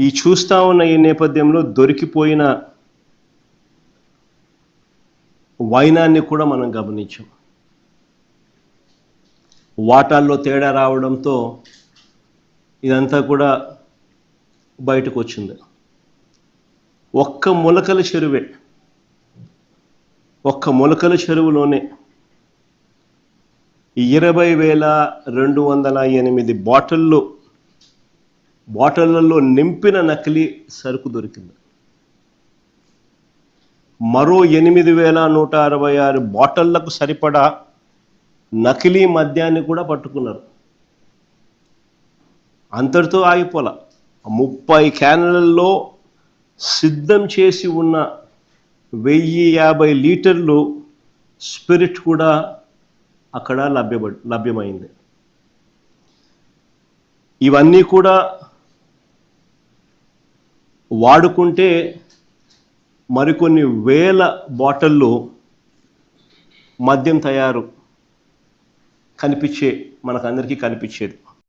ఈ చూస్తా ఉన్న ఈ నేపథ్యంలో దొరికిపోయిన వైనాన్ని కూడా మనం గమనించాం. వాటాల్లో తేడా రావడంతో ఇదంతా కూడా బయటకు వచ్చింది ఒక్క మొలకల చెరువే. ఒక్క మొలకల చెరువులోనే ఇరవై వేల రెండు వందల ఎనిమిది బాటిళ్ళు బాటిళ్ళలో నింపిన నకిలీ సరుకు దొరికింది. మరో ఎనిమిది వేల నూట అరవై ఆరు బాటిళ్ళకు సరిపడా నకిలీ మద్యాన్ని కూడా పట్టుకున్నారు. అంతటితో ఆగిపోల. ముప్పై క్యాన్లలో సిద్ధం చేసి ఉన్న వెయ్యి యాభై లీటర్లు స్పిరిట్ కూడా అక్కడ లభ్యప లభ్యమైంది. ఇవన్నీ కూడా వాడుకుంటే మరికొన్ని వేల బాటిళ్ళు మద్యం తయారు కనిపించే మనకందరికీ కనిపించేది.